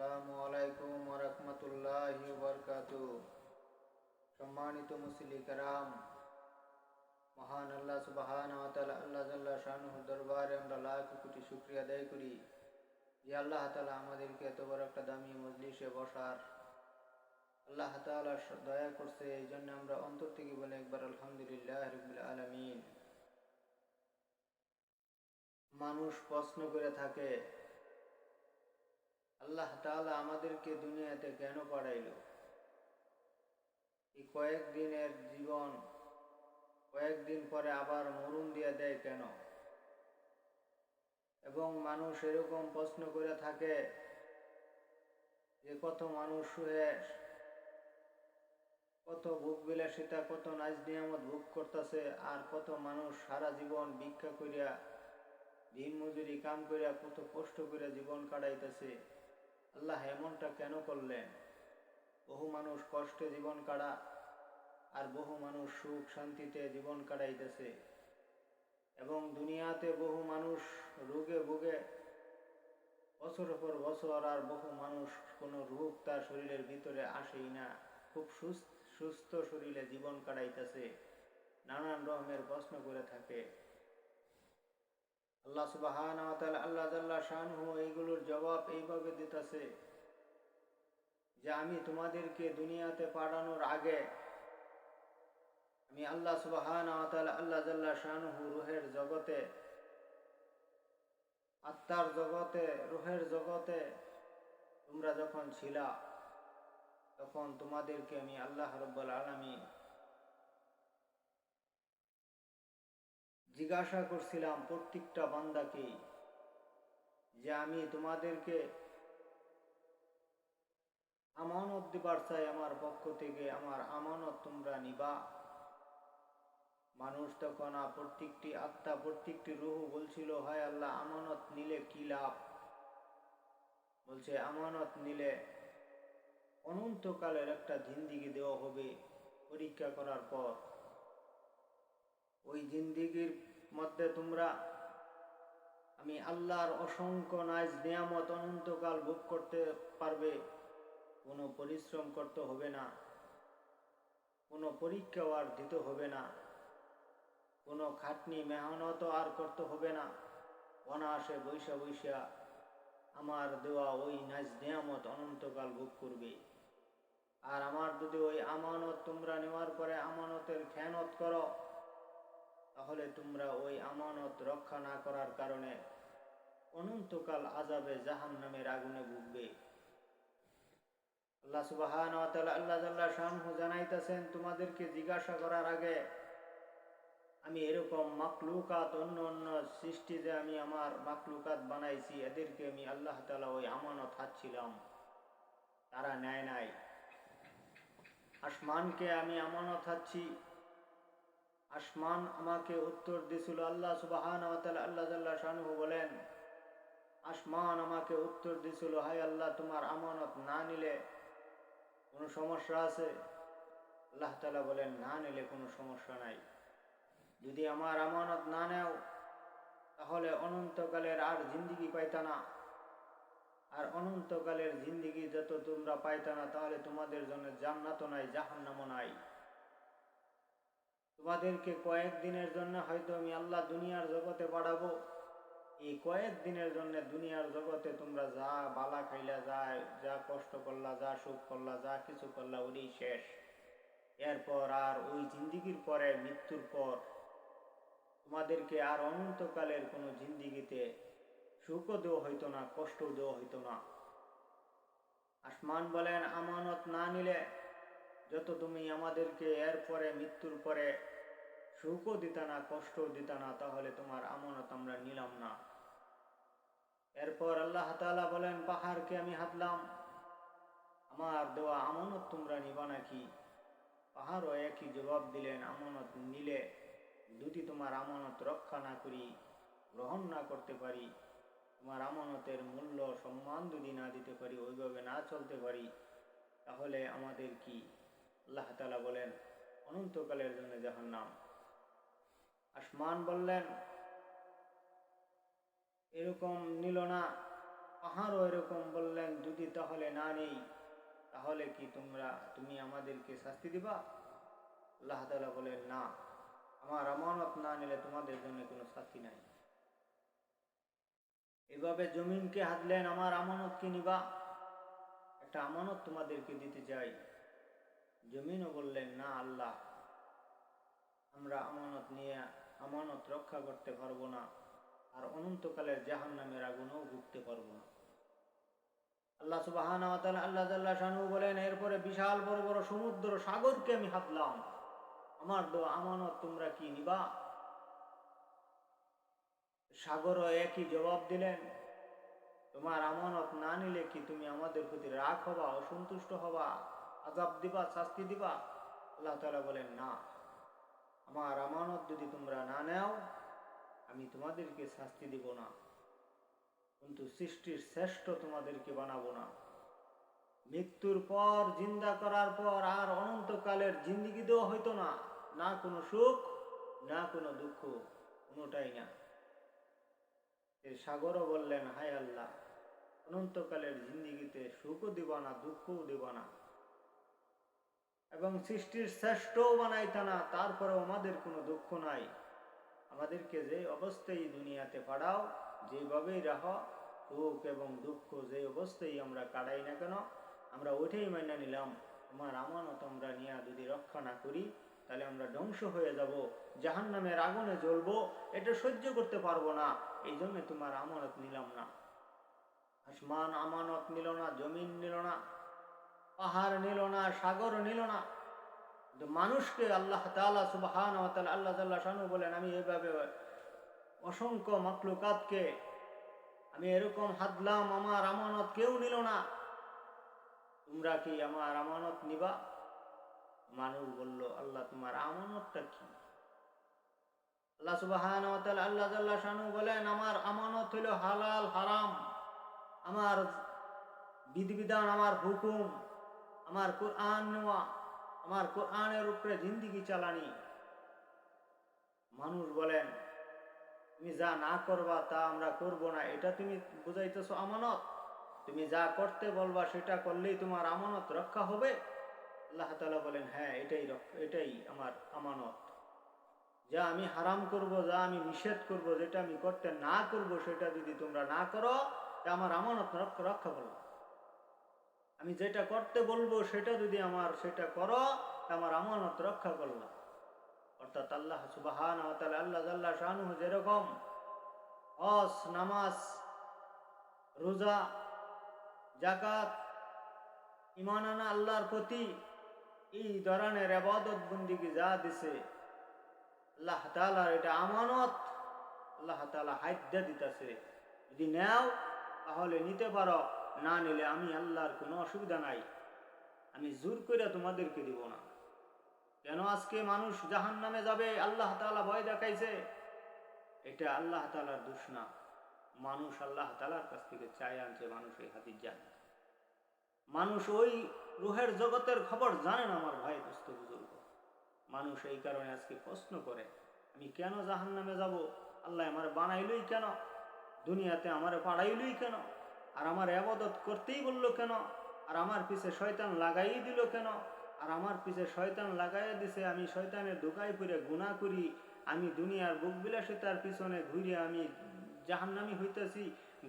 আসসালামু আলাইকুম সম্মানিত মুসলি কারাম মহান আল্লাহ আল্লাহ দরবারে আমরা লাখ কোটি আদায় করি যে আল্লাহ আমাদেরকে এত বড় একটা দামি মজলিসে বসার। আল্লাহ দয়া করছে এই জন্য আমরা অন্তর থেকে বলে একবার আলহামদুলিল্লাহ রবিল আলমিন। মানুষ প্রশ্ন করে থাকে আল্লাহ তাআলা আমাদেরকে দুনিয়াতে কেন পাঠাইল? এই কয়েকদিনের জীবন কয়েকদিন পরে আবার মরুন দিয়ে দেয় কেন? এবং মানুষ এরকম প্রশ্ন করে থাকে যে, কত মানুষ শুয়ে, কত ভোগ বিলাসিতা, কত নাচ নিয়ামত ভোগ করতেছে, আর কত মানুষ সারা জীবন ভিক্ষা করিয়া দিন মজুরি কাম করিয়া কত কষ্ট করে জীবন কাটাইতেছে। আল্লাহ এমনটা কেন করলেন? বহু মানুষ কষ্টে জীবন কাটা আর বহু মানুষ সুখ শান্তিতে জীবন কাটাইতেছে এবং দুনিয়াতে বহু মানুষ রোগে ভোগে, বছর পর বছর আর বহু মানুষ কোনো রোগ তার শরীরের ভিতরে আসেই না। খুব সুস্থ শরীরে জীবন কাটাইতেছে নানান রকমের প্রশ্ন করে থাকে। আল্লাহ সুবাহান আল্লাহ শানহু এইগুলোর জবাব এইভাবে দিতেছে যে আমি তোমাদেরকে দুনিয়াতে পাঠানোর আগে আমি আল্লাহ সুবাহান আল্লাহ শানহু রুহের জগতে, আত্মার জগতে, রুহের জগতে তোমরা যখন ছিলা, তখন তোমাদেরকে আমি আল্লাহ রব্বুল আলমী জিজ্ঞাসা করছিলাম, প্রত্যেকটা বান্দাকে যে আমি তোমাদেরকে আমানত দিবার চাই আমার পক্ষ থেকে, আমার আমানত তোমরা নিবা। মানুষ তখন প্রত্যেকটি আত্মা, প্রত্যেকটি রুহু বলছিল, হয় আল্লাহ, আমানত নিলে কি লাভ? বলছে, আমানত নিলে অনন্তকালের একটা জিন্দিগি দেওয়া হবে পরীক্ষা করার পর। ওই জিন্দিগির মধ্যে তোমরা, আমি আল্লাহর অসংখ্য নাইজ নিয়ামত অনন্তকাল ভোগ করতে পারবে, কোনো পরিশ্রম করতে হবে না, কোনো পরীক্ষাও আর দিতে হবে না, কোনো খাটনি মেহনত আর করতে হবে না, অনায়াসে বৈশা বৈশা আমার দেওয়া ওই নাইজ নিয়ামত অনন্তকাল ভোগ করবে। আর আমার যদি ওই আমানত তোমরা নেওয়ার পরে আমানতের খেয়ানত করো তাহলে তোমরা ওই আমানত রক্ষা না করার কারণে অনন্তকাল আজাবে জাহান নামের আগুনে ভুগবে। আল্লাহ সুবাহান আল্লাহ শাহু জানাইতেছেন, তোমাদেরকে জিজ্ঞাসা করার আগে আমি এরকম মাকলুকাত অন্য অন্য সৃষ্টি যে আমি আমার মাকলুকাত বানাইছি, এদেরকে আমি আল্লাহ তালা ওই আমানত হাতছিলাম। তারা নেয় নাই। আসমানকে আমি আমানত হাচ্ছি আসমান আমাকে উত্তর দিছিল আল্লাহ সুবাহান আল্লাহ শাহু বলেন, আসমান আমাকে উত্তর দিছিল হাই আল্লাহ, তোমার আমানত না নিলে কোনো সমস্যা আছে? আল্লাহ তালা বলেন, না নিলে কোনো সমস্যা নাই। যদি আমার আমানত না নেও, তাহলে অনন্তকালের আর জিন্দিগি পাইতা না। আর অনন্তকালের জিন্দিগি যত তোমরা পাইতা না, তাহলে তোমাদের জন্য জান্নাতও নাই, জাহান্নামও নাই। তোমাদেরকে কয়েক দিনের জন্য হয়তো আমি আল্লাহ দুনিয়ার জগতে পাঠাবো। এই কয়েক দিনের জন্য দুনিয়ার জগতে তোমরা যা বালা খাইলা, যা যা কষ্ট করলা, যা সুখ করলা, যা কিছু করলা ওই শেষ। এরপর আর ওই জিন্দিগির পরে, মৃত্যুর পর তোমাদেরকে আর অনন্তকালের কোনো জিন্দিগিতে সুখও দেওয়া হইতো না, কষ্টও দেওয়া হইতো না। আসমান বলেন, আমানত না নিলে যত তুমি আমাদেরকে এর পরে মৃত্যুর পরে সুখও দিতা না, কষ্টও দিতা না, তাহলে তোমার আমানত আমরা নিলাম না। এরপর আল্লাহ তালা বলেন, পাহাড়কে আমি হাতলাম আমার দেওয়া আমানত তোমরা নিবা নাকি? পাহাড়ও একই জবাব দিলেন, আমানত নিলে যদি তোমার আমানত রক্ষা না করি, গ্রহণ না করতে পারি, তোমার আমানতের মূল্য সম্মান যদি না দিতে পারি, ওইভাবে না চলতে পারি, তাহলে আমাদের কি? আল্লাহ তালা বলেন, অনন্তকালের জন্য জাহান নাম আসমান বললেন, এরকম নিল না। পাহাড়ও এরকম বললেন, যদি তাহলে না নেই, তাহলে কি তোমরা, তুমি আমাদেরকে শাস্তি দিবা? আল্লাহ তাআলা বলেন, না, আমার আমানত না নিলে তোমাদের জন্য কোনো শাস্তি নাই। এভাবে জমিনকে হাতলেন আমার আমানত কি নিবা? একটা আমানত তোমাদেরকে দিতে চাই। জমিনও বললেন, না, আল্লাহ, আমরা আমানত নিয়ে আমানত রক্ষা করতে পারব না, আর অনন্তকালের জাহান নামের আগুনও ভুগতে পারব না। আল্লাহ সুবাহান আল্লাহ তাল্লাহ শানু বলেন, এরপরে বিশাল বড় বড় সমুদ্র সাগরকে আমি হাতলাম। আমার দো আমানত তোমরা কি নিবা? সাগরও একই জবাব দিলেন, তোমার আমানত না নিলে কি তুমি আমাদের প্রতি রাগ হবা, অসন্তুষ্ট হবা আজাব দিবা, শাস্তি দিবা? আল্লাহ তালা বলেন, না। আমার আমানত যদি তোমরা না নেও, আমি তোমাদেরকে শাস্তি দিব না। কিন্তু সৃষ্টির শ্রেষ্ঠ তোমাদেরকে বানাবো না। মৃত্যুর পর, জিন্দা করার পর, আর অনন্তকালের জিন্দিগি দেওয়া হইতো না। না কোনো সুখ, না কোনো দুঃখ, কোনোটাই না। এই সাগরও বললেন, হায় আল্লাহ, অনন্তকালের জিন্দিগিতে সুখও দিব না, দুঃখও দিব না। এবং সৃষ্টির শ্রেষ্ঠও বানাইতা না, তারপরেও আমাদের কোনো দুঃখ নাই। আমাদেরকে যে অবস্থায় দুনিয়াতে পাঠাও যেভাবেই রাহ, সুখ এবং দুঃখ যে অবস্থায় আমরা কাটাই না কেন, আমরা ওইটাই মাইনা নিলাম। আমার আমানত আমরা নিয়া যদি রক্ষা না করি, তাহলে আমরা ধ্বংস হয়ে যাব জাহান নামের আগুনে জ্বলবো, এটা সহ্য করতে পারব না, এই জন্য তোমার আমানত নিলাম না। আসমান আমানত নিল না, জমিন নিল না পাহাড় নিল না, সাগর নিল না। কিন্তু মানুষকে আল্লাহ তালা সুবাহান আল্লাহ তাল্লাহ শানু বলেন, আমি এভাবে অসংখ্য মাকলুকাতকে আমি এরকম হাতলাম আমার আমানত কেউ নিল না। তোমরা কি আমার আমানত নিবা? মানুষ বলল, আল্লাহ, তোমার আমানতটা কি? আল্লাহ সুবাহান আল্লাহ তাল্লাহ শানু বলেন, আমার আমানত হইল হালাল, হারাম। আমার বিধিবিধান, আমার হুকুম আমার কোরআন নেওয়া, আমার কোরআনের উপরে জিন্দিগি চালানি। মানুষ বলেন, তুমি যা না করবা তা আমরা করব না। এটা তুমি বুঝাইতেছো আমানত? তুমি যা করতে বলবা সেটা করলেই তোমার আমানত রক্ষা হবে? আল্লাহ তালা বলেন হ্যাঁ এটাই এটাই আমার আমানত। যা আমি হারাম করব, যা আমি নিষেধ করব, যেটা আমি করতে না করব, সেটা যদি তোমরা না করো, তা আমার আমানত রক্ষা করব আমি যেটা করতে বলব, সেটা যদি আমার, সেটা করো আমার আমানত রক্ষা করলাম অর্থাৎ আল্লাহ সুবাহান আল্লাহ আল্লাহ শাহনু যেরকম হস নামাজ, রোজা জাকাত ইমান আনা আল্লাহর প্রতি এই ধরনের আবাদত বন্দিকে যা দিছে, আল্লাহ তালার এটা আমানত, আল্লাহ তালা হাইদ্যা দিতেছে। যদি নেও, তাহলে নিতে পারো। না নিলে আমি আল্লাহর কোনো অসুবিধা নাই। আমি জোর করে তোমাদেরকে দিব না। কেন আজকে মানুষ জাহান নামে যাবে, আল্লাহ তালা ভয় দেখাইছে? এটা আল্লাহ তালার না। মানুষ আল্লাহ তালার কাছ থেকে চাই আনছে মানুষ এই হাতির যান মানুষ ওই রুহের জগতের খবর জানে না, আমার ভাই দোস্ত বুজুর্গ। মানুষ এই কারণে আজকে প্রশ্ন করে, আমি কেন জাহান নামে যাব? আল্লাহ আমার বানাইলই কেন? দুনিয়াতে আমার পাড়াইলই কেন? আর আমার আবাদত করতেই বলল কেন? আর আমার পিছে শয়তান লাগাই দিল কেন? আর আমার পিছে শয়তান লাগাইয়া দিছে, আমি শয়তানের দোকায় পরে গুণা করি। আমি দুনিয়ার বুক বিলাসিতার পিছনে ঘুরে আমি জাহান্নামি হইতেছি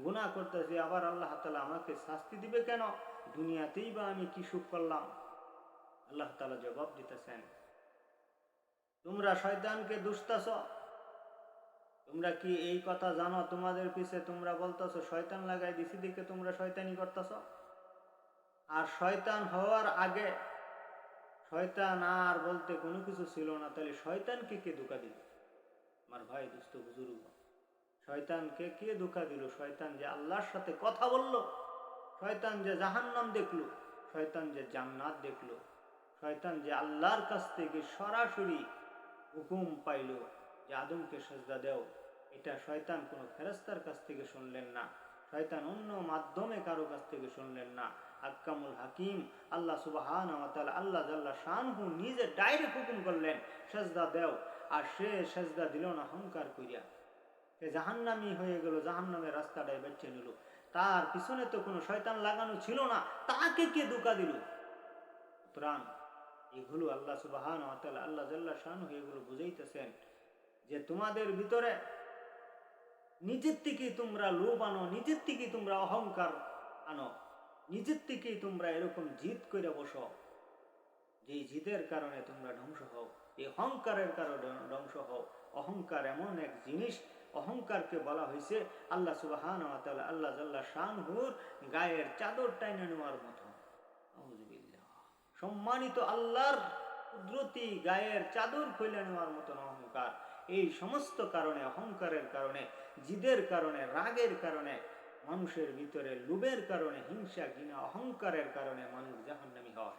গুণা করতেছি। আবার আল্লাহ তালা আমাকে শাস্তি দিবে কেন? দুনিয়াতেই বা আমি কি সুখ করলাম? আল্লাহ তালা জবাব দিতেছেন, তোমরা শয়তানকে দুষ্টাছ তোমরা কি এই কথা জানো? তোমাদের পিছে তোমরা বলতেছো, শয়তান লাগাই দিছি দিকে তোমরা শয়তানি করতেছ? আর শয়তান হওয়ার আগে শয়তান আর বলতে কোনো কিছু ছিল না। তাহলে শয়তানকে কে ধোকা দিল? আমার ভাই, দুস্থ বুজুর্গ। শয়তানকে কে ধোকা দিল? শয়তান যে আল্লাহর সাথে কথা বলল, শয়তান যে জাহান্নাম দেখল, শয়তান যে জান্নাত দেখল, শয়তান যে আল্লাহর কাছ থেকে সরাসরি হুকুম পাইল। যে আদমকে সাজদা দেও, এটা শয়তান কোনো ফেরস্তার কাছ থেকে শুনলেন না। শয়তান অন্য মাধ্যমে কারও কাছ থেকে শুনলেন না। আক্কামুল হাকিম, আল্লাহ সুবাহান আল্লাহ জাল্লা শানহু নিজে ডাইরেক্ট হুকুম করলেন, সেজদা দেও। আর সে সেজদা দিল না অহংকার করিয়া সে জাহান্নামি হয়ে গেল, জাহান্নামের রাস্তাটায় বেছে নিল। তার পিছনে তো কোনো শয়তান লাগানো ছিল না, তাকে কে ধোকা দিল? সুতরাং এগুলো আল্লাহ সুবাহান আল্লাহ জাল্লা শানু এগুলো বুঝাইতেছেন। যে তোমাদের ভিতরে নিজের থেকেই তোমরা লোভ আনো, নিজের থেকেই তোমরা অহংকার আনো, নিজের থেকেই তোমরা এরকম জিদ করে বসো। যে জিদের কারণে তোমরা ধ্বংস হও, এই অহংকারের কারণে ধ্বংস হও। অহংকার এমন এক জিনিস, অহংকারকে বলা হয়েছে আল্লাহ সুবাহান আল্লাহ জাল্লা শানহুর গায়ের চাদর টাইনে নেওয়ার মতো। সম্মানিত আল্লাহর কুদরতি গায়ের চাদর খুলে নেওয়ার মতন অহংকার। এই সমস্ত কারণে, অহংকারের কারণে, জিদের কারণে, রাগের কারণে, মানুষের ভিতরে লোভের কারণে, হিংসা, ঘৃণা, অহংকারের কারণে মানুষ জাহান্নামী হয়।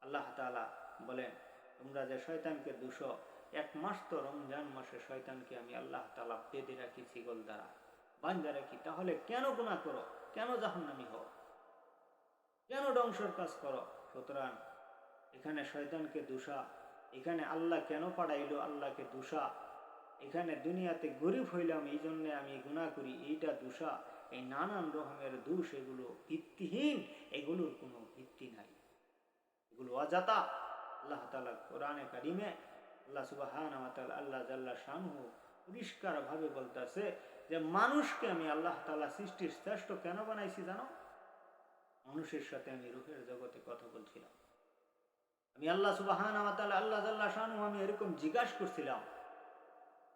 আল্লাহ তাআলা বলেন, তোমরা যে শয়তানকে দুশো এক মাস তো রমজান মাসে শয়তানকে আমি আল্লাহ তালা বেঁধে রাখি শিকল দ্বারা। বান্ধা রাখি, তাহলে কেন গুণা করো? কেন জাহান্নামী হও? কেন ধ্বংসের কাজ করো? সুতরাং এখানে শয়তানকে দোষা এখানে আল্লাহ কেন পাঠাইলো? আল্লাহকে দোষা। এখানে দুনিয়াতে গরিব হইলাম এই জন্যে আমি গুণা করি। এইটা দোষা। এই নানান রকমের দোষ, এগুলো ভিত্তিহীন। এগুলোর কোনো ভিত্তি নাই। এগুলো অজাতা আল্লাহ তালা কোরআনে কারিমে আল্লাহ সুবাহান আল্লাহ জাল্লা শানহু পরিষ্কারভাবে বলতেছে যে, মানুষকে আমি আল্লাহ তালা সৃষ্টির শ্রেষ্ঠ কেন বানাইছি জানো? মানুষের সাথে আমি রূপের জগতে কথা বলছিলাম। আমি আল্লাহ সুবাহান আল্লাহ জাল্লা শানু আমি এরকম জিজ্ঞাসা করছিলাম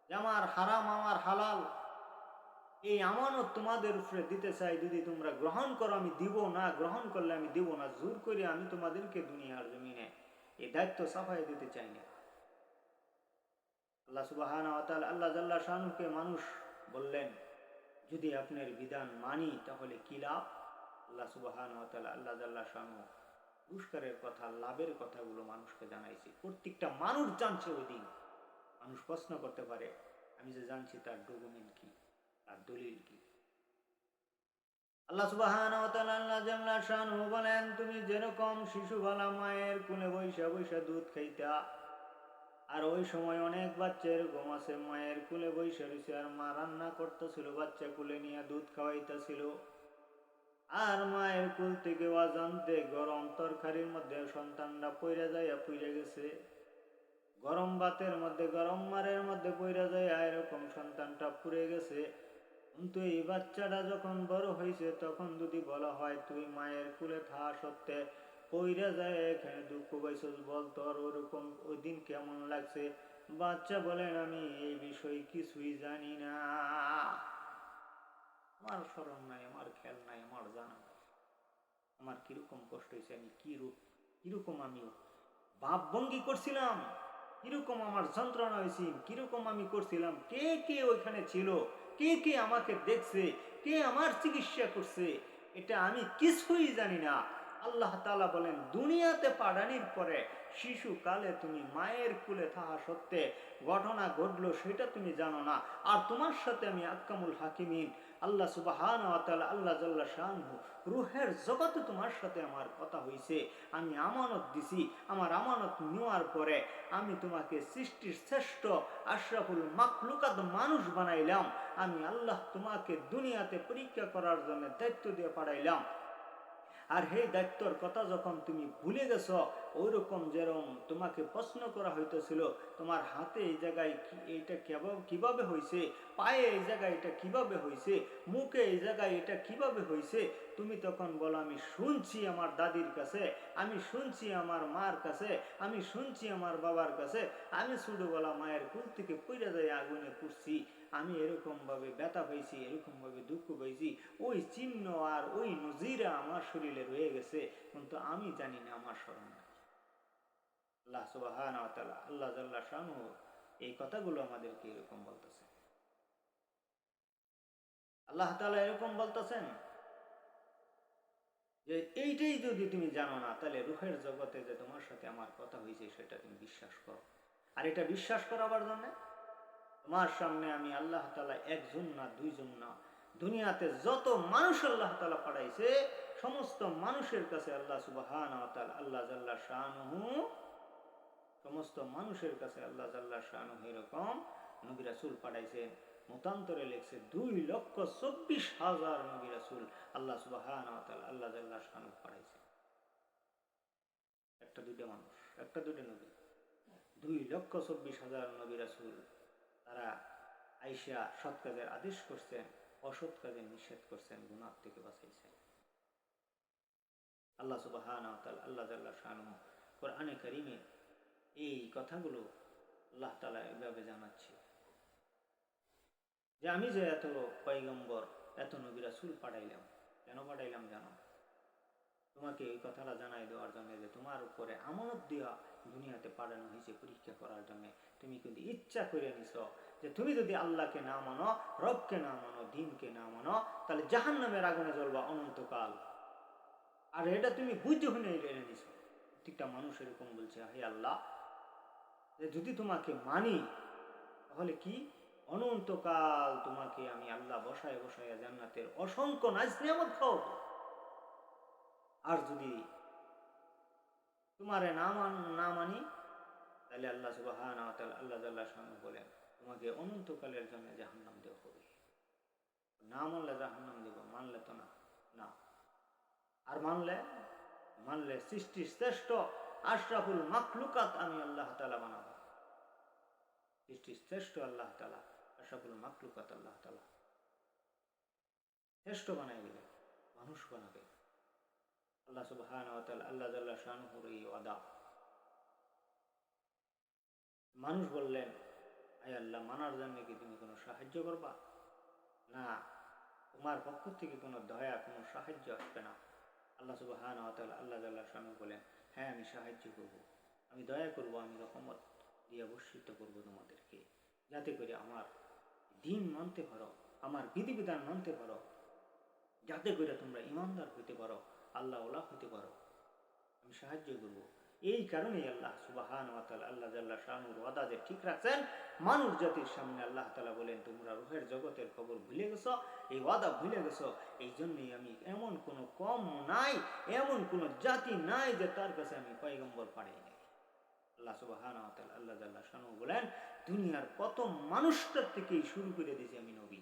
যে, আমার হারাম, আমার হালাল, এই আমানত তোমাদের উপরে দিতে চাই, যদি তোমরা গ্রহণ করো, আমি দিব না, গ্রহণ করলে আমি দিব না, জোর করে আমি তোমাদেরকে দুনিয়ার জমিনে এই দায়িত্ব সাফাই দিতে চাই না। আল্লাহ সুবাহান আল্লাহ জাল্লা শানুকে মানুষ বললেন, যদি আপনার বিধান মানি, তাহলে কি লাভ? আল্লাহ সুবাহান আল্লাহ জাল্লা শানু পুরস্কারের কথা, লাভের কথাগুলো মানুষকে জানাইছি। প্রত্যেকটা মানুষ জানছে ওই দিন। মানুষ প্রশ্ন করতে পারে, আমি যে জানছি তার ডকুমেন্ট কি? তার দলিল কি? আল্লাহ সুবাহান শানু বলেন, তুমি যেরকম শিশুবেলা মায়ের কোলে বৈশা বৈশা দুধ খাইতা, আর ওই সময় অনেক বাচ্চা এরকম আছে, মায়ের কুলে বৈশা রয়েছে আর মা রান্না করতেছিল, বাচ্চা কুলে নিয়ে দুধ খাওয়াইতেছিল আর মায়ের কুল থেকে অজান্তে গরম তরকারির মধ্যে সন্তানরা পইরা যাইয়া পইরা গেছে। গরম ভাতের মধ্যে, গরম মারের মধ্যে পইরা যাইয়া এরকম সন্তানটা পুড়ে গেছে। কিন্তু এই বাচ্চাটা যখন বড় হয়েছে তখন যদি বলা হয়, তুই মায়ের কুলে থা সত্ত্বে পইরা যায়, এখানে দুঃখ পাইছস বল তোর, ওরকম ওই দিন কেমন লাগছে? বাচ্চা বলেন, আমি এই বিষয়ে কিছুই জানি না। আমার স্মরণ নাই, আমার খেয়াল নাই, আমার জানা নাই। আমার কীরকম কষ্ট হয়েছে, আমি কি রূপ, কীরকম আমি ভাব ভঙ্গি করছিলাম, কীরকম আমার যন্ত্রণা হয়েছে, কীরকম আমি করছিলাম, কে কে ওইখানে ছিল, কে কে আমাকে দেখছে, কে আমার চিকিৎসা করছে, এটা আমি কিছুই জানি না। আল্লাহ তালা বলেন, দুনিয়াতে পাড়ানির পরে শিশুকালে তুমি মায়ের কুলে থাকা সত্ত্বে ঘটনা ঘটলো সেটা তুমি জানো না। আর তোমার সাথে আমি আক্কামুল হাকিমিন আল্লাহ সুবাহান আল্লাহ জাল্লা শাহু রুহের জগতে তোমার সাথে আমার কথা হইছে। আমি আমানত দিছি, আমার আমানত নেওয়ার পরে আমি তোমাকে সৃষ্টির শ্রেষ্ঠ আশরাফুল মাকলুকাত মানুষ বানাইলাম। আমি আল্লাহ তোমাকে দুনিয়াতে পরীক্ষা করার জন্য দায়িত্ব দিয়ে পাঠাইলাম। আর সেই দায়িত্বর কথা যখন তুমি ভুলে গেছ ওইরকম যেরকম তোমাকে প্রশ্ন করা হইতেছিল, তোমার হাতে এই জায়গায় এইটা কীভাবে হয়েছে পায়ে এই জায়গায় এটা কীভাবে হয়েছে মুখে এই জায়গায় এটা কীভাবে হয়েছে তুমি তখন বলো, আমি শুনছি আমার দাদির কাছে, আমি শুনছি আমার মার কাছে, আমি শুনছি আমার বাবার কাছে, আমি ছোটবেলা মায়ের কুল থেকে পইরা যায় আগুনে পুষছি আমি এরকমভাবে ব্যথা পাইছি, এরকমভাবে দুঃখ পাইছি, ওই চিহ্ন আর ওই নজিরা আমার শরীরে রয়ে গেছে, কিন্তু আমি জানি না আমার স্মরণ আল্লাহ সুবাহান আল্লাহ জাল্লা শানু এই কথাগুলো আমাদেরকে এরকম বলতেছে আল্লাহ তালা এরকম বলতেছেন যে, এইটাই যদি তুমি জানো না, তাহলে রুহের জগতে যে তোমার সাথে আমার কথা হয়েছে সেটা তুমি বিশ্বাস করো। আর এটা বিশ্বাস করাবার জন্য তোমার সামনে আমি আল্লাহ তালা একজন না দুইজন না। দুনিয়াতে যত মানুষ আল্লাহ তালা পাঠাইছে, সমস্ত মানুষের কাছে আল্লাহ সুবাহান আল্লাহ জাল্লা শাহনহু সমস্ত মানুষের কাছে আল্লাহ জাল্লা শাহনহু এরকম নবী রাসুল পাঠাইছেন মতান্তরে লেখছে, দুই লক্ষ চব্বিশ হাজার নবী রাসুল আল্লাহ সুবাহান আল্লাহ জাল্লা শানু পাঠাইছে। একটা দুইটা মানুষ, একটা দুইটা নবী। দুই লক্ষ চব্বিশ হাজার নবী রাসুল তারা আইসা সৎ কাজের আদেশ করছেন, অসৎ কাজের নিষেধ করছেন, গুনাহ থেকে বাঁচাইছেন। আল্লাহ সুবাহান আল্লাহ জাল্লাহ শানু কোরআনে কারিমে এই কথাগুলো আল্লাহ তালা এভাবে জানাচ্ছে। যে আমি যে এত পয়গম্বর, এত নবীরা সুল পাঠাইলাম, কেন পাঠাইলাম জানো? তোমাকে এই কথাটা জানাই দেওয়ার জন্য যে তোমার উপরে আমানত দেওয়া দুনিয়াতে পাঠানো হয়েছে পরীক্ষা করার জন্য। তুমি কিন্তু ইচ্ছা করে নিছ যে তুমি যদি আল্লাহকে না মানো, রবকে না মানো, দিনকে না মানো, তাহলে জাহান নামের আগুনে জ্বলবা অনন্তকাল। আর এটা তুমি বুঝতে হয়ে এনে নিছ। প্রত্যেকটা মানুষ এরকম বলছে, হে আল্লাহ, যে যদি তোমাকে মানি, তাহলে কি? অনন্তকাল তোমাকে আমি আল্লাহ বসায় বসায় জান্নাতের অসংখ্য নাজ নিয়ামত খাওয়াবো। আর যদি তোমারে না মান, না মানি, তাহলে আল্লাহ সুবাহান আল্লাহ জাল্লাহ সামনে বলেন, তোমাকে অনন্তকালের জন্য জাহান্নাম দেওয়া হবে। না মানলে জাহান্নাম দেব, মানলে তো না না। আর মানলে মানলে সৃষ্টির শ্রেষ্ঠ আশরাফুল মাকলুকাত আমি আল্লাহ তালা বানাবো। সৃষ্টির শ্রেষ্ঠ আল্লাহ তালা আশরাফুল মাকলুকাত আল্লাহ তালা শ্রেষ্ঠ বানাই দিলে মানুষ বানাবে। আল্লাহ সুবহান আল্লাহ জাল্লাহ শানুহুর এই ওয়াদা। মানুষ বললেন, আয় আল্লাহ, মানার জন্য কি তুমি কোনো সাহায্য করবা? না, তোমার পক্ষ থেকে কোনো দয়া, কোনো সাহায্য আসবে না। আল্লাহ সুবহান আল্লাহ জাল্লাহ শানু বলেন হ্যাঁ আমি সাহায্য করব। আমি দয়া করব, আমি রহমত দিয়ে বর্ষিত করব তোমাদেরকে। যাতে করে আমার দিন মানতে পারো, আমার বিধিবিধান মানতে পারো। যাতে করে তোমরা ইমানদার হইতে পারো। আল্লাহ ওলা হইতে পারো। আমি সাহায্য করব। এই কারণেই আল্লাহ সুবাহান আল্লাহ জাল্লাহ ওয়াদা যে ঠিক রাখছেন, মানুষ জাতির সামনে আল্লাহ তালা বলেন, তোমরা রুহের জগতের খবর ভুলে গেছো, এই ওয়াদা ভুলে গেছো এই জন্যই আমি এমন কোনো কম নাই, এমন কোনো জাতি নাই যে তার কাছে আমি পয়গম্বর পাড়াই নাই। আল্লাহ সুবাহান আল্লাহ জাল্লাহ শানু বলেন, দুনিয়ার প্রথম মানুষটার থেকেই শুরু করে দিয়েছি আমি নবী।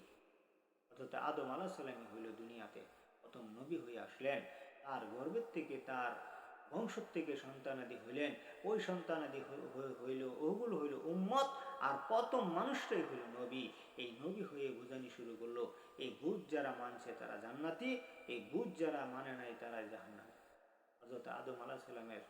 অর্থাৎ আদম আলাহ সালামী হইল দুনিয়াতে প্রথম নবী হয়ে আসলেন। তার গর্বের থেকে তার বংশ থেকে সন্তানাদি হইলেন। ওই সন্তানাদি হইল, ওগুলো হইল উম্মত, আর প্রথম মানুষটাই হইল নবী। এই নবী হয়ে বুঝানি শুরু করল। এই বুধ যারা মানছে তারা জান্নাতি, এই বুধ যারা মানে নাই তারা জাহান্নাতি অর্থাৎ আদম আলাহ সালামের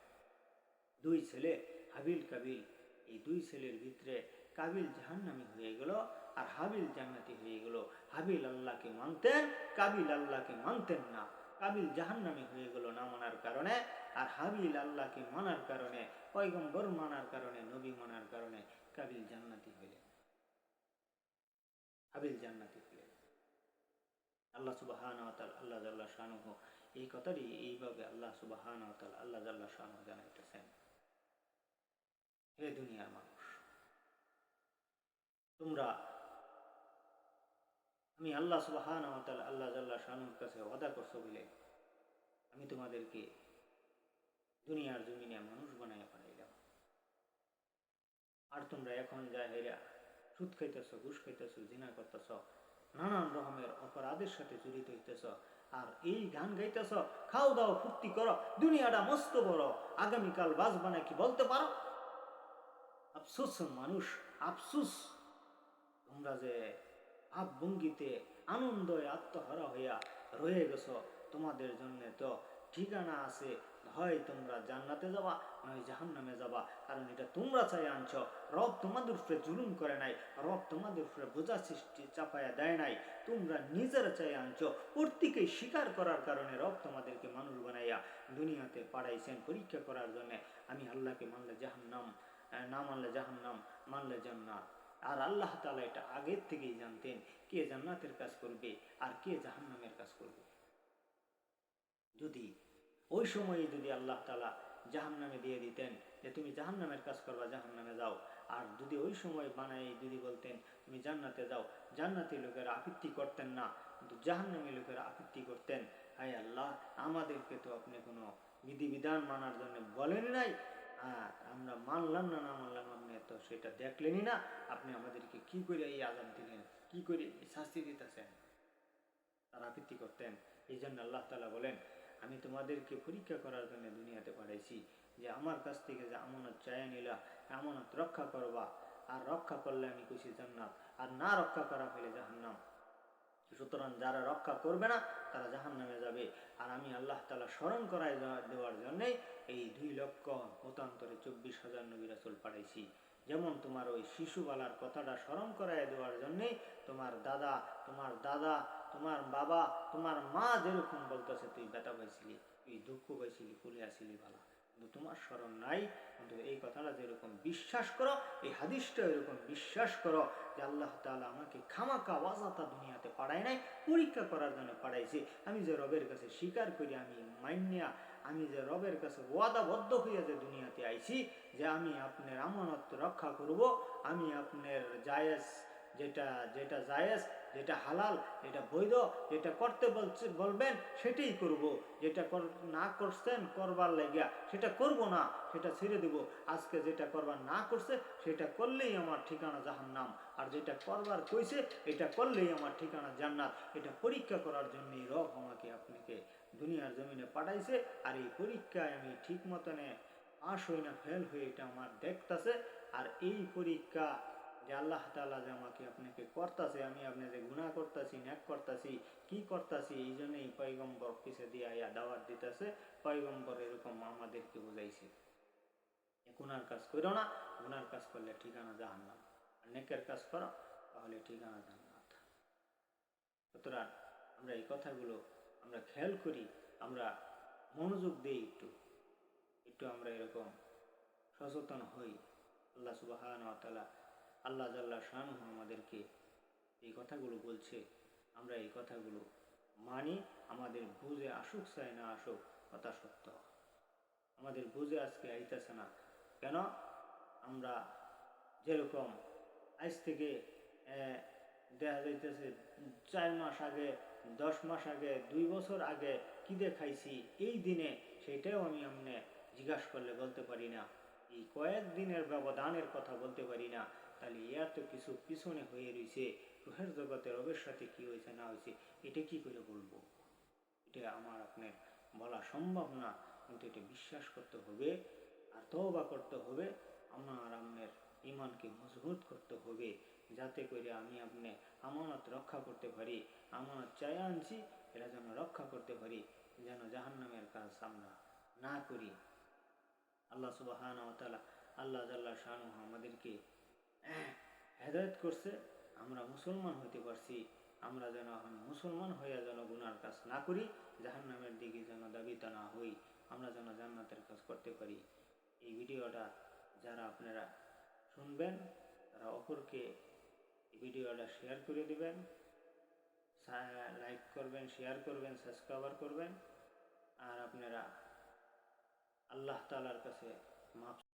দুই ছেলে, হাবিল কাবিল, এই দুই ছেলের ভিতরে কাবিল জাহান্নামি হয়ে গেল, আর হাবিল জান্নাতি হয়ে গেল। হাবিল আল্লাহকে মানতেন, কাবিল আল্লাহকে মানতেন না। কাবিল জাহান্নামি হয়ে গেল না মানার কারণে, আর হাবিল আল্লাহকে মানার কারণে, পয়গম্বর মানার কারণে, নবী মানার কারণে কাবিল জান্নাতি হইলেন। হাবিল জান্নাতি হইলেন। আল্লাহ সুবাহান আল্লাহ জাল্লাহ শানুহ, এই কথাটি এইভাবে আল্লাহ সুবাহান আল্লাহ জাল্লাহ শানুহ জানাইতেছেন। হে দুনিয়ার মানুষ, তোমরা আমি আল্লাহ সুবাহান আল্লাহ জাল্লাহ শানুর কাছে ওয়াদা করছ বলে আমি তোমাদেরকে দুনিয়ার জমিনে মানুষ বানায় পাঠাইলাম আর তোমরা এখন যা হেরা সুদ খাইতেছ, ঘুষ খাইতেছ, জিনা করতেছ, নানান রকমের অপরাধের সাথে জড়িত হইতেছ, আর এই গান গাইতেছ, খাও দাও, ফুর্তি করো, দুনিয়াটা মস্ত বড়, আগামীকাল বাঁচবা নাকি বলতে পারো? আফসোস মানুষ, আফসুস। তোমরা যে ভাব ভঙ্গিতে আনন্দে আত্মহারা হইয়া রয়ে গেছ। তোমাদের জন্য তো ঠিকানা আছে। হয় তোমরা জান্নাতে যাবা, নয় জাহান নামে যাবা। কারণ এটা তোমরা চাই আনছ। রব তোমাদের উপরে জুলুম করে নাই। রব তোমাদের উপরে বোঝা সৃষ্টি চাপায়া দেয় নাই। তোমরা নিজেরা চাই আনছ। প্রত্যেকেই স্বীকার করার কারণে রব তোমাদেরকে মানুষ বানাইয়া দুনিয়াতে পাড়াইছেন পরীক্ষা করার জন্য। আমি আল্লাহকে মানলে জাহান্নাম না মানলে জাহান্নাম, মানলে জান্নাত। আর আল্লাহ তালা এটা আগের থেকেই জানতেন কে জান্নাতের কাজ করবে আর কে জাহান্নামের কাজ করবে। যদি ওই সময়ে যদি আল্লাহ তালা জাহান নামে দিয়ে দিতেন যে তুমি জাহান নামের কাজ করবা জাহান নামে যাও। আর যদি ওই সময় বানাই যদি বলতেন, তুমি জান্নাতে যাও, জান্নাতি লোকেরা আপত্তি করতেন না কিন্তু জাহান নামী লোকেরা আপত্তি করতেন, হায় আল্লাহ, আমাদেরকে তো আপনি কোনো বিধিবিধান মানার জন্য বলেন নাই আর আমরা মানলাম না না মানলাম আপনি তো সেটা দেখলেনই না, আপনি আমাদেরকে কি করে এই আজাব দিলেন? কি করে শাস্তি দিতেছেন? তারা আপত্তি করতেন। এই জন্য আল্লাহ তালা বলেন, আমি তোমাদেরকে পরীক্ষা করার জন্য দুনিয়াতে পাঠাইছি যে আমার কাছ থেকে যে আমানত চায় নিলা, আমানত রক্ষা করবা। আর রক্ষা করলে আমি খুশি জান্নাত, আর না রক্ষা করা ফেলে জাহান্নাম। সুতরাং যারা রক্ষা করবে না, তারা জাহান নামে যাবে। আর আমি আল্লাহ তালা স্মরণ করাই দেওয়ার জন্যই এই দুই লক্ষ মতান্তরে চব্বিশ হাজার নবী রাসুল পাঠাইছি। যেমন তোমার ওই শিশুবালার কথাটা স্মরণ করাই দেওয়ার জন্যই তোমার দাদা তোমার দাদা, তোমার বাবা, তোমার মা যেরকম বলতেছে তুই ব্যথা পাইছিলি, তুই দুঃখ পাইছিলি, কুলে আসিলি বালা। কিন্তু তোমার স্মরণ নাই, কিন্তু এই কথাটা যেরকম বিশ্বাস করো, এই হাদিসটা এরকম বিশ্বাস করো যে আল্লাহ তালা আমাকে খামাকা ওয়াজাতা দুনিয়াতে পাঠায় নাই, পরীক্ষা করার জন্য পাঠাইছে। আমি যে রবের কাছে স্বীকার করি, আমি মান্যা আমি যে রবের কাছে ওয়াদাবদ্ধ হইয়া যে দুনিয়াতে আইছি, যে আমি আপনার আমানত রক্ষা করব, আমি আপনার জায়েজ, যেটা যেটা জায়েজ যেটা হালাল, যেটা বৈধ, যেটা করতে বলছে, বলবেন, সেটাই করব। যেটা না করছেন, করবার লাগিয়া সেটা করব না, সেটা ছেড়ে দেব। আজকে যেটা করবার না করছে, সেটা করলেই আমার ঠিকানা জাহান্নাম। আর যেটা করবার কইছে, এটা করলেই আমার ঠিকানা জান্নাত। এটা পরীক্ষা করার জন্যই রব আমাকে আপনাকে দুনিয়ার জমিনে পাঠাইছে, আর এই পরীক্ষায় আমি ঠিক মতনে পাশ হই না, ফেল হয়ে এটা আমার দেখতাছে। আর এই পরীক্ষা যে আল্লাহ তাআলা যে আমাকে আপনাকে করতাছে, আমি আপনি যে গুনাহ করতাছি, ন্যাক করতাছি, কি করতাছি, এই জন্যই পয়গম্বর পিছে দিয়ে আয়া দাওয়াত দিতেছে। পয়গম্বর এরকম আমাদেরকে বুঝাইছে। গুনার কাজ করো না, গুনার কাজ করলে ঠিকানা জাহান্নাম। আর নেকের কাজ করো, তাহলে ঠিকানা জান্নাত। সুতরাং আমরা এই কথাগুলো আমরা খেয়াল করি, আমরা মনোযোগ দিই একটু। একটু আমরা এরকম সচেতন হই। আল্লাহ সুবাহান তালা আল্লাহ জাল্লা শাহ আমাদেরকে এই কথাগুলো বলছে। আমরা এই কথাগুলো মানি, আমাদের বুঝে আসুক চাই না আসুক, কথা সত্য। আমাদের বুঝে আজকে আইতেছে না। কেন? আমরা যেরকম আজ থেকে দেখা যাইতেছে চার মাস আগে, দশ মাস আগে, দুই বছর আগে কি দেখাইছি, এই দিনে সেটাও আমি আমনে জিজ্ঞাসা করলে বলতে পারি না। এই কয়েক দিনের ব্যবধানের কথা বলতে পারি না। তাহলে এত কিছু পিছনে হয়ে রয়েছে রুহের জগতে রবের সাথে কি হয়েছে, না হয়েছে, এটা কি করে বলব? এটা আমার আপনার বলা সম্ভব না, কিন্তু এটা বিশ্বাস করতে হবে আর তওবা করতে হবে, আমার আপনার ইমানকে মজবুত করতে হবে, যাতে করে আমি আপনি আমানত রক্ষা করতে পারি, আমানত চাই আনছি, এটা যেন রক্ষা করতে পারি, যেন জাহান্নামের কাজ আমরা না করি। আল্লাহ সুবাহান আল্লাহ জাল্লা শাহ আমাদেরকে হেদায়ত করছে, আমরা মুসলমান হইতে পারছি। আমরা যেন এখন মুসলমান হইয়া যেন গুনার কাজ না করি, জাহান্নামের দিকে যেন দাবিতা না হই, আমরা যেন জান্নাতের কাজ করতে পারি। এই ভিডিওটা যারা আপনারা শুনবেন, তারা অপরকে এই ভিডিওটা শেয়ার করে দিবেন লাইক করবেন, শেয়ার করবেন, সাবস্ক্রাইবার করবেন, আর আপনারা আল্লাহ তালার কাছে মাপ